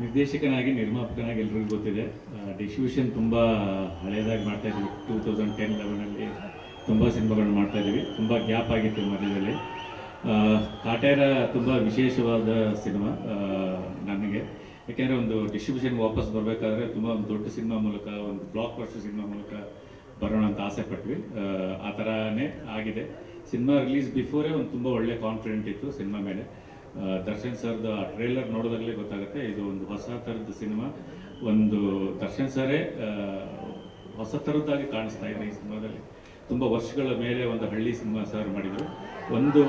ನಿರ್ದೇಶಕನಾಗಿ ನಿರ್ಮಾಪಕನಾಗಿ ಎಲ್ರಿಗೂ ಗೊತ್ತಿದೆ. ಡಿಸ್ಟ್ರಿಬ್ಯೂಷನ್ ತುಂಬ ಹಳೆಯದಾಗಿ ಮಾಡ್ತಾ ಇದ್ವಿ ಟೂ ತೌಸಂಡ್ ಟೆನ್ ಲೆವೆನಲ್ಲಿ ತುಂಬ ಸಿನಿಮಾಗಳನ್ನ ಮಾಡ್ತಾ ಇದ್ವಿ ತುಂಬ ಗ್ಯಾಪ್ ಆಗಿತ್ತು ಮಧ್ಯದಲ್ಲಿ. ಕಾಟೇರ ತುಂಬ ವಿಶೇಷವಾದ ಸಿನಿಮಾ ನನಗೆ. ಯಾಕೆಂದರೆ ಒಂದು ಡಿಸ್ಟ್ರಿಬ್ಯೂಷನ್ ವಾಪಸ್ ಬರಬೇಕಾದ್ರೆ ತುಂಬ ಒಂದು ದೊಡ್ಡ ಸಿನಿಮಾ ಮೂಲಕ ಒಂದು ಬ್ಲಾಕ್ ಬಸ್ಟರ್ ಸಿನಿಮಾ ಮೂಲಕ ಬರೋಣ ಅಂತ ಆಸೆ ಪಟ್ವಿ. ಆ, ಥರನೇ ಆಗಿದೆ. ಸಿನಿಮಾ ರಿಲೀಸ್ ಬಿಫೋರೇ ಒಂದು ತುಂಬ ಒಳ್ಳೆ ಕಾನ್ಫಿಡೆಂಟ್ ಇತ್ತು ಸಿನಿಮಾ ಮೇಲೆ. ದರ್ಶನ್ ಸರ್ದ ಟ್ರೇಲರ್ ನೋಡೋದಾಗಲೇ ಗೊತ್ತಾಗುತ್ತೆ. ಇದು ಒಂದು ಹೊಸ ಥರದ ಸಿನಿಮಾ. ಒಂದು ದರ್ಶನ್ ಸರೇ ಹೊಸ ಥರದ್ದಾಗಿ ಕಾಣಿಸ್ತಾ ಇದೆ ಈ ಸಿನಿಮಾದಲ್ಲಿ. ತುಂಬ ವರ್ಷಗಳ ಮೇಲೆ ಒಂದು ಹಳ್ಳಿ ಸಿನಿಮಾ ಸರ್ ಮಾಡಿದರು. ಒಂದು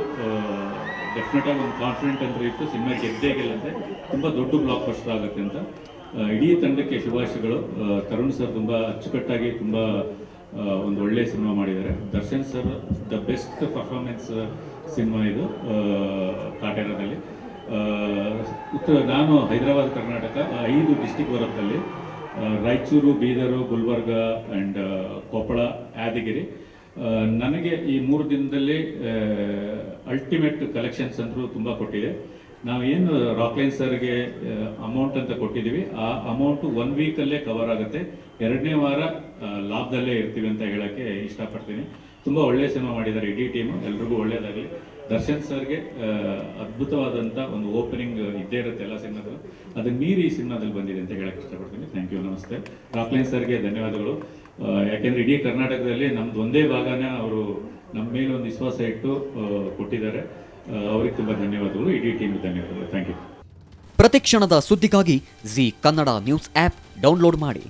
ಡೆಫಿನೆಟಾಗಿ ಒಂದು ಕಾನ್ಫಿಡೆಂಟ್ ಅಂತ ಇತ್ತು. ಸಿನಿಮಾ ಗೆದ್ದೇ ಗೆಲ್ಲಂತೆ ತುಂಬ ದೊಡ್ಡ ಬ್ಲಾಕ್ ಬಸ್ಟರ್ ಆಗುತ್ತೆ ಅಂತ. ಇಡೀ ತಂಡಕ್ಕೆ ಶುಭಾಶಯಗಳು. ತರುಣ್ ಸರ್ ತುಂಬ ಅಚ್ಚುಕಟ್ಟಾಗಿ ತುಂಬ ಒಂದು ಒಳ್ಳೆ ಸಿನಿಮಾ ಮಾಡಿದ್ದಾರೆ. Darshan sir the best performance cinema ಇದು ಕಾಟೇರದಲ್ಲಿ. ಉತ್ತರ ನಾನು ಹೈದರಾಬಾದ್ ಕರ್ನಾಟಕ ಐದು ಡಿಸ್ಟಿಕ್ ಬರೋದ್ರಲ್ಲಿ ಆ, ರಾಯಚೂರು ಬೀದರು ಗುಲ್ಬರ್ಗ ಆ್ಯಂಡ್ ಕೊಪ್ಪಳ ಯಾದಗಿರಿ. ನನಗೆ ಈ ಮೂರು ದಿನದಲ್ಲಿ ಅಲ್ಟಿಮೇಟ್ ಕಲೆಕ್ಷನ್ಸ್ ಅಂತೂ ತುಂಬ ಕೊಟ್ಟಿದೆ. ನಾವೇನು ರಾಕ್ಲೈನ್ ಸರ್ಗೆ ಅಮೌಂಟ್ ಅಂತ ಕೊಟ್ಟಿದ್ದೀವಿ, ಆ ಅಮೌಂಟು ಒನ್ ವೀಕಲ್ಲೇ ಕವರ್ ಆಗುತ್ತೆ. ಎರಡನೇ ವಾರ ಲಾಭದಲ್ಲೇ ಇರ್ತೀವಿ ಅಂತ ಹೇಳಕ್ಕೆ ಇಷ್ಟಪಡ್ತೀನಿ. ತುಂಬ ಒಳ್ಳೆ ಸಿನಿಮಾ ಮಾಡಿದ್ದಾರೆ ಇಡೀ ಟೀಮು, ಎಲ್ರಿಗೂ ಒಳ್ಳೇದಾಗಲಿ. ದರ್ಶನ್ ಸರ್ಗೆ ಅದ್ಭುತವಾದಂಥ ಒಂದು ಓಪನಿಂಗ್ ಇದ್ದೇ ಇರುತ್ತೆ ಎಲ್ಲ ಸಿನಿಮಾದಲ್ಲೂ. ಅದನ್ನು ಮೀರಿ ಈ ಸಿನಿಮಾದಲ್ಲಿ ಬಂದಿದೆ ಅಂತ ಹೇಳಕ್ಕೆ ಇಷ್ಟಪಡ್ತೀನಿ. ಥ್ಯಾಂಕ್ ಯು ನಮಸ್ತೆ. ರಾಕ್ಲೈನ್ ಸರ್ಗೆ ಧನ್ಯವಾದಗಳು. ಯಾಕೆಂದರೆ ಇಡೀ ಕರ್ನಾಟಕದಲ್ಲಿ ನಮ್ದು ಒಂದೇ ಭಾಗನ ಅವರು ನಮ್ಮ ಮೇಲೆ ಒಂದು ವಿಶ್ವಾಸ ಇಟ್ಟು ಕೊಟ್ಟಿದ್ದಾರೆ. ಅವ್ರಿಗೆ ತುಂಬ ಧನ್ಯವಾದಗಳು. ಇಡೀ ಟೀಮ್ಗೆ ಧನ್ಯವಾದಗಳು. ಥ್ಯಾಂಕ್ ಯು ಪ್ರತಿಕ್ಷಣದ ಸುದ್ದಿಗಾಗಿ Zee Kannada news app download ಮಾಡಿ.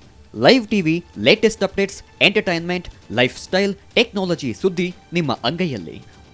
Live TV latest updates entertainment lifestyle technology ಸುದ್ದಿ ನಿಮ್ಮ ಅಂಗೈಯಲ್ಲಿ.